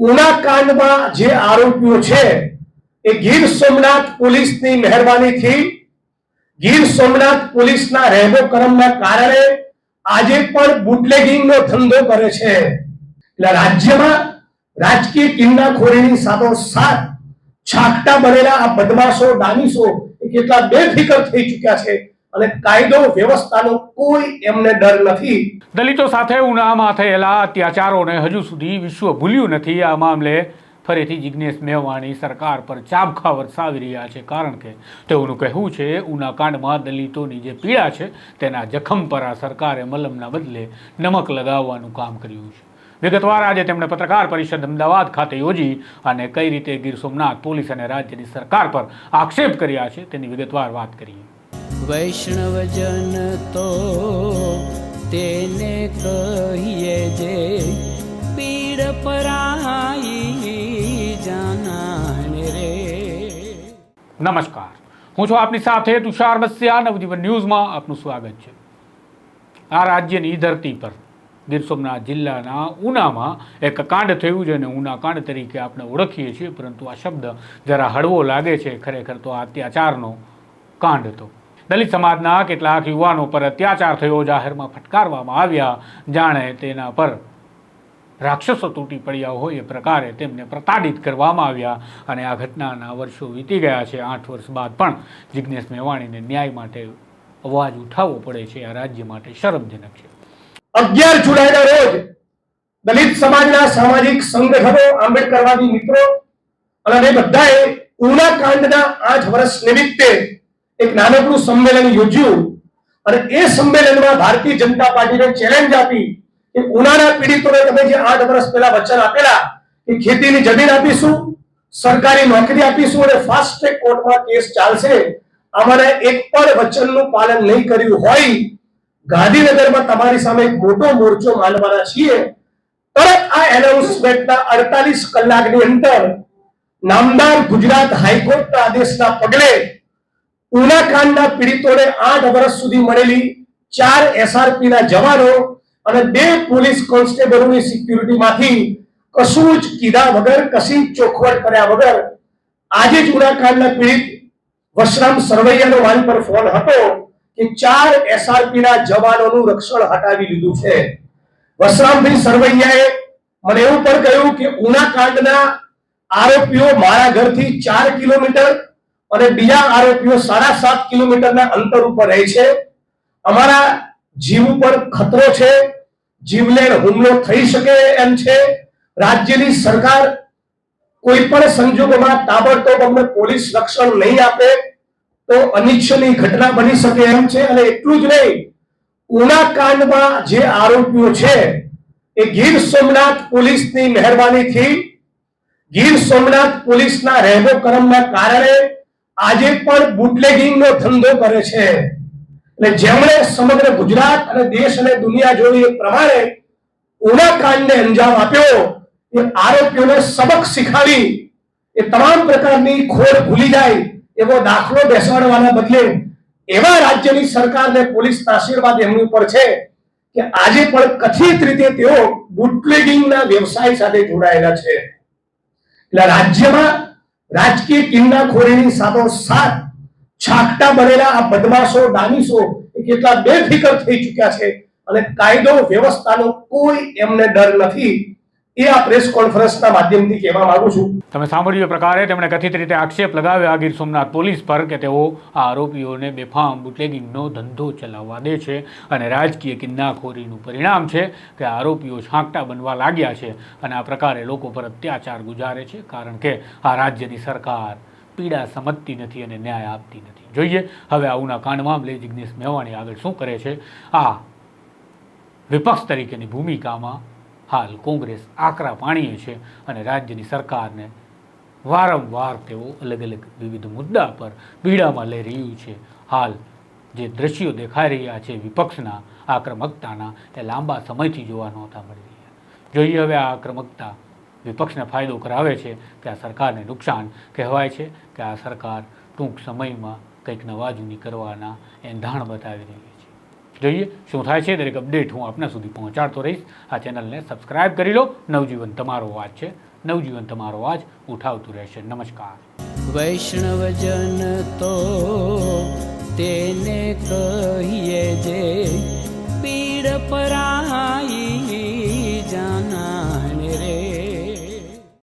ઉના કાંડમાં જે આરોપીઓ છે, એ ગીર સોમનાથ પોલીસની મહેરબાનીથી ગીર સોમનાથ પોલીસના રહેબો કારણે આજે પણ બુટલેગિંગનો ધંધો કરે છે. એટલે રાજ્યમાં રાજકીય કિન્નાખોરીની સાથોસાથ છાકટા બનેલા આ બદમાશો, દાનીશો કેટલા બેફિકર થઈ ચૂક્યા છે. અને કાયદો વ્યવસ્થાનો કોઈ એમને ડર નથી. દલિતો સાથે ઉનામાં થયેલા અત્યાચારોને હજુ સુધી વિશ્વ ભૂલ્યું નથી. આ મામલે ફરીથી જિજ્ઞેશ મેવાણી સરકાર પર ચાબખા વરસાવી રહ્યા છે કારણ કે તેઓનું કહેવું છે, ઉનાકાંડમાં દલિતોની જે પીડા છે તેના જખમ પર આ સરકારે મલમના બદલે નમક લગાવવાનું કામ કર્યું છે. વિગતવાર આજે તેમણે પત્રકાર પરિષદ અમદાવાદ ખાતે યોજી અને કઈ રીતે ગીર સોમનાથ પોલીસ અને રાજ્યની સરકાર પર આક્ષેપ કર્યા છે તેની વિગતવાર વાત કરીએ. વૈષ્ણવજન તો તેને કહીએ જે પીડ પરાઈ જાનાને રે. નમસ્કાર. હું છું આપની સાથે તુષાર બસિયા નવજીવન ન્યૂઝમાં આપનું સ્વાગત છે. આ રાજ્યની ધરતી પર ગીર સોમનાથ જિલ્લાના ઉનામાં એક કાંડ થયું છે અને ઉના કાંડ તરીકે આપણે ઓળખીએ છીએ, પરંતુ આ શબ્દ જરા હળવો લાગે છે. ખરેખર તો આ અત્યાચારનો કાંડ હતો. દલિત સમાજના કેટલાક યુવાનો પર અત્યાચાર થયો, જાહેરમાં ફટકારવામાં આવ્યા. જાણે તેના પર રાક્ષસો તૂટી પડ્યા હોય એ પ્રકારે તેમને પ્રતાડિત કરવામાં આવ્યા અને આ ઘટનાના વર્ષો વીતી ગયા છે. આઠ વર્ષ બાદ પણ જિજ્ઞેશ મેવાણીને ન્યાય માટે અવાજ ઉઠાવવો પડે છે. આ રાજ્ય માટે શરમજનક છે. અગિયાર જુલાઈના રોજ દલિત સમાજના સામાજિક સંગઠનો, આંબેડકરવાદી મિત્રો અને બધાએ ઉના કાંડના આઠ વર્ષ નિમિત્તે એક નાનકડું સંમેલન યોજ્યું અને એ સંમેલનમાં ભારતીય જનતા પાર્ટીને ચેલેન્જ આપી કે ઉનાના પીડિતોને તમે જે આઠ વર્ષ પહેલા વચન આપેલા કે ખેતીની જમીન આપીશું, સરકારી નોકરી આપીશું અને ફાસ્ટ ટ્રેક કોર્ટમાં કેસ ચાલશે અમારે એક પણ વચનનું પાલન નહીં કર્યું હોય, ગાંધીનગરમાં તમારી સામે એક મોટો મોરચો માંડવાના છીએ. તરત આ એનાઉન્સમેન્ટના અડતાલીસ કલાકની અંદર નામદાર ગુજરાત હાઈકોર્ટના આદેશના પગલે ઉના કાંડના પીડિતોને આઠ વર્ષ સુધી મળેલી ચાર એસઆરપી ના જવાનો અને બે પોલીસ કોન્સ્ટેબલોની સિક્યુરિટીમાંથી કશું જ કીધા વગર, કશી ચોખવટ કર્યા વગર આજે જ ઉનાકાંડના પીડિત વશરામ સરવૈયાનો મારી પર ફોન હતો કે ચાર એસઆરપી ના જવાનોનું રક્ષણ હટાવી લીધું છે. વશરામભાઈ સરવૈયાએ મને એવું પણ કહ્યું કે ઉનાકાંડના આરોપીઓ મારા ઘરથી ચાર કિલોમીટર અને બીજા આરોપીઓ સાડા સાત કિલોમીટરના અંતર ઉપર રહે છે. અમારા જીવ ઉપર ખતરો છે. જીવલેણ હુમલો થઈ શકે એમ છે. રાજ્યની સરકાર કોઈ પણ સંજોગોમાં તાબડતોબ અમને પોલીસ રક્ષણ નહીં આપે તો અનિચ્છનીય ઘટના બની શકે એમ છે. અને એટલું જ નહીં, ઉના કાંડમાં જે આરોપીઓ છે એ ગીર સોમનાથ પોલીસની મહેરબાનીથી ગીર સોમનાથ પોલીસના રહેબો કરમના કારણે આજે પણ બુટલેગિંગનો ધંધો કરે છે. એટલે જેમણે સમગ્ર ગુજરાત અને દેશ અને દુનિયા જોઈ એ પ્રમાણે ઉના કાંડને અંજામ આપ્યો, એ આરોપીઓને સબક શીખવી એ તમામ પ્રકારની ખોડ ભૂલી જાય એવો દાખલો બેસાડવાના બદલે એવા રાજ્યની સરકારને પોલીસના આશીર્વાદ એમની ઉપર છે કે આજે પણ કથિત રીતે તેઓ બુટલેગિંગના વ્યવસાય સાથે જોડાયેલા છે. એટલે રાજ્યમાં રાજકીય કિન્નાખોરીની સાથોસાથ છાકટા બનેલા આ બદમાશો એ કેટલા બેફિકર થઈ ચૂક્યા છે અને કાયદો વ્યવસ્થાનો કોઈ એમને ડર નથી. એ આ પ્રેસ કોન્ફરન્સના માધ્યમથી કહેવા માંગુ છું. તમે સાંભળ્યું પ્રકારે તેમણે કથિત રીતે આક્ષેપ લગાવ્યા ગીર સોમનાથ પોલીસ પર કે તેઓ આ આરોપીઓને બેફામ બુટલેગિંગનો ધંધો ચલાવવા દે છે અને રાજકીય કિન્નાખોરીનું પરિણામ છે કે આરોપીઓ છાંકટા બનવા લાગ્યા છે અને આ પ્રકારે લોકો પર અત્યાચાર ગુજારે છે કારણ કે આ રાજ્યની સરકાર પીડા સમજતી નથી અને ન્યાય આપતી નથી. જોઈએ, હવે આવુંના કાંડ મામલે જિજ્ઞેશ મેવાણી આગળ શું કરે છે? આ વિપક્ષ તરીકેની ભૂમિકામાં હાલ કોંગ્રેસ આકરા પાણીએ છે અને રાજ્યની સરકારને વારંવાર તેઓ અલગ અલગ વિવિધ મુદ્દા પર પીડામાં લઈ રહ્યું છે. હાલ જે દ્રશ્યો દેખાઈ રહ્યા છે વિપક્ષના આક્રમકતાના એ લાંબા સમયથી જોવા નહોતા મળી રહ્યા. જોઈએ હવે આ આક્રમકતા વિપક્ષને ફાયદો કરાવે છે કે આ સરકારને નુકસાન કહેવાય છે કે આ સરકાર ટૂંક સમયમાં કંઈક નવા જૂની કરવાના એંધાણ બતાવી રહી છે. જોઈએ શું થાય છે, દરેક અપડેટ હું આપના સુધી પહોંચાડતો રહીશ. આ ચેનલને સબસ્ક્રાઇબ કરી લો. નવજીવન તમારો અવાજ છે. નવજીવન તમારો અવાજ ઉઠાવતું રહેશે. નમસ્કાર. વૈષ્ણવજન તો તેને કહીએ જે